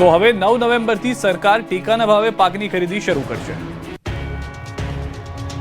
તો હવે નવ નવેમ્બરથી સરકાર ટેકાના ભાવે પાકની ખરીદી શરૂ કરશે.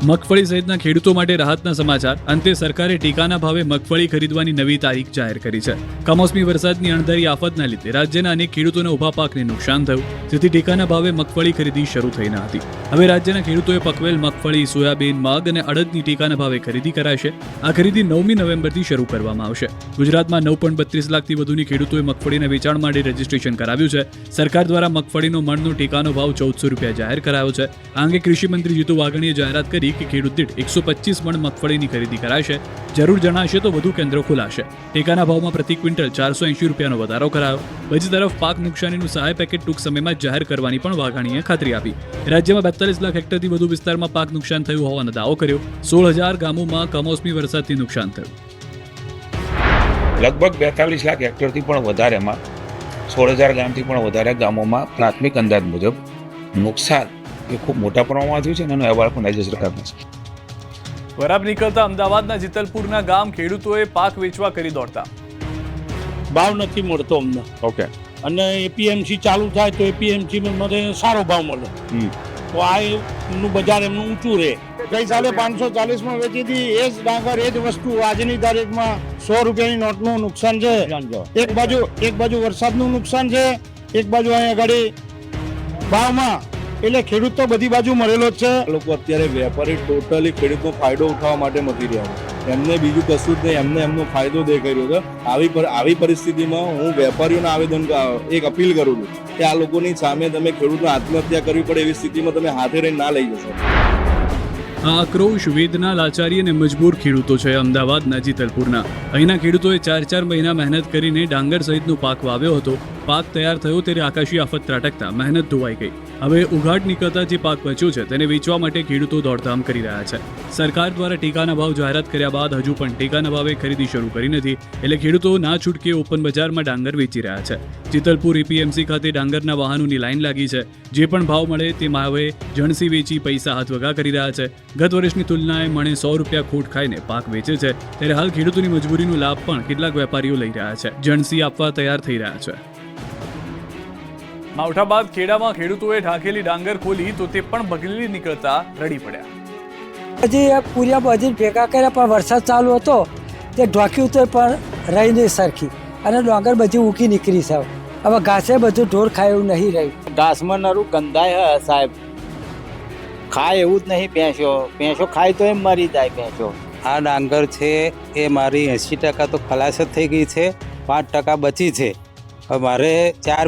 મગફળી સહિતના ખેડૂતો માટે રાહતના સમાચાર. અંતે સરકારે ટેકાના ભાવે મગફળી ખરીદવાની નવી તારીખ જાહેર કરી છે. કમોસમી વરસાદની અણધારી આફતના લીધે રાજ્યના અનેક ખેડૂતોને ઊભા પાકને નુકસાન થયું. જેથી ટેકાના ભાવે મગફળી ખરીદી શરૂ થઈ ન હતી. હવે રાજ્યના ખેડૂતોએ પકવેલ મગફળી, સોયાબીન, મગ અને અડદની ટેકાના ભાવે ખરીદી કરાશે આ ખરીદી નવમી નવેમ્બરથી શરૂ કરવામાં આવશે. ગુજરાતમાં નવ પોઈન્ટ બત્રીસ લાખથી વધુની ખેડૂતોએ મગફળીના વેચાણ માટે રજીસ્ટ્રેશન કરાવ્યું છે. સરકાર દ્વારા મગફળીનો મણનો ટેકાનો ભાવ ચૌદસો રૂપિયા જાહેર કરાયો છે. આ અંગે કૃષિ મંત્રી જીતુ વાઘાણીએ જાહેરાત કરી કે ખેડૂત દીઠ એકસો પચીસ મણ મગફળીની ખરીદી કરાશે. જરૂર જણાશે તો વધુ કેન્દ્રો ખોલાશે. ટેકાના ભાવમાં પ્રતિ ક્વિન્ટલ ચારસો એંશી રૂપિયાનો વધારો કરાયો. બીજી તરફ પાક નુકસાનીનું સહાય પેકેટ ટૂંક સમયમાં જાહેર કરવાની પણ વાઘાણીએ ખાતરી આપી. રાજ્યમાં બેતાલીસ લાખ હેક્ટરથી વધુ વિસ્તારમાં પાક નુકસાન થયું હોવાનો દાવો કર્યો. સોળ હજાર ગામોમાં કમોસમી વરસાદથી નુકસાન થયું. લગભગ બેતાલીસ લાખ હેક્ટરથી પણ વધારેમાં, સોળ હજાર ગામથી પણ વધારે ગામોમાં પ્રાથમિક અંદાજ મુજબ નુકસાન એ ખૂબ મોટા પ્રમાણમાં થયું છે અને એનો અહેવાલ પણ રાજ્ય સરકારનો છે વરાબ નીકળતા અમદાવાદના જીતલપુરના ગામ ખેડૂતોએ પાક વેચવા કરી દોડતા. ભાવ નથી મળતો અમને. ઓકે. અને એપીએમસી ચાલુ થાય તો એપીએમસી મને સારો ભાવ મળે. તો આ એમનું બજાર એમનું ઊંચું રહે. ગઈ સાલે પાંચસો ચાલીસમાં વેચી હતી. એ જ ડાંગર એ જ વસ્તુ આજની તારીખમાં સો રૂપિયાની નોટનું નુકસાન છે. એક બાજુ એક બાજુ વરસાદનું નુકસાન છે. એક બાજુ અહીંયા આગળ ભાવમાં એટલે ખેડૂત તો બધી બાજુ મળેલો જ છે. લોકો અત્યારે વેપારી ટોટલી ખેડૂતનો ફાયદો ઉઠાવવા માટે નથી રહ્યા. એમને બીજું કશું જ નહીં એમને એમનો ફાયદો દેખાઈ રહ્યો છે. આવી આવી પરિસ્થિતિમાં હું વેપારીઓને આવેદન એક અપીલ કરું છું કે આ લોકોની સામે તમે ખેડૂતને આત્મહત્યા કરવી પડે એવી સ્થિતિમાં તમે હાથે રહીને ના લઈ જશો. આ આક્રોશ વેદના લાચારી અને મજબૂર ખેડૂતો છે અમદાવાદના જીતલપુરના અહીંના ખેડૂતોએ ચાર ચાર મહિના મહેનત કરીને ડાંગર સહિતનો પાક વાવ્યો હતો. પાક તૈયાર થયો ત્યારે આકાશી આફત ત્રાટકતા મહેનત ધોવાઈ ગઈ. હવે ઉઘાડ નીકળતા જે પાક બચ્યો છે તેને વેચવા માટે ખેડૂતો દોડધામ કરી રહ્યા છે. સરકાર દ્વારા ટેકાના ભાવ જાહેરાત કર્યા બાદ હજુ પણ ટેકાના ભાવે ખરીદી શરૂ કરી નથી, એટલે ખેડૂતો ના છૂટકે ઓપન બજારમાં ડાંગર વેચી રહ્યા છે. ચિતલપુર એપીએમસી ખાતે ડાંગરના વાહનોની લાઈન લાગી છે. જે પણ ભાવ મળે તે માવે જણસી વેચી પૈસા હાથ વગા કરી રહ્યા છે. ગત વર્ષની તુલનાએ મણે સો રૂપિયા ખોટ ખાઈને પાક વેચે છે. ત્યારે હાલ ખેડૂતોની મજબૂરીનો લાભ પણ કેટલાક વેપારીઓ લઈ રહ્યા છે. જણસી આપવા તૈયાર થઈ રહ્યા છે. માવઠા બાદ ખેડામાં ખેડૂતોએ ઢાંકેલી ડાંગર ખોલી તો તે પણ બગલી નીકળતા રડી પડ્યા. હજી પૂર્યા હજી ભેગા કર્યા પણ વરસાદ ચાલુ હતો. તે ઢોક્યું તો પણ રહી નહીં સરખી. અને ડાંગર બધી ઉકી નીકળી સાહેબ હવે ઘાસે બધું ઢોર ખાય એવું નહીં રહ્યું. ઘાસમાં નરું ગંધાય હે સાહેબ. ખાય એવું જ નહીં ભેંસો. ભેંસો ખાય તો એમ મરી જાય ભેંસો. આ ડાંગર છે એ મારી એંસી ટકા તો ખલાસ જ થઈ ગઈ છે. પાંચ ટકા બચી છે. મારે ચાર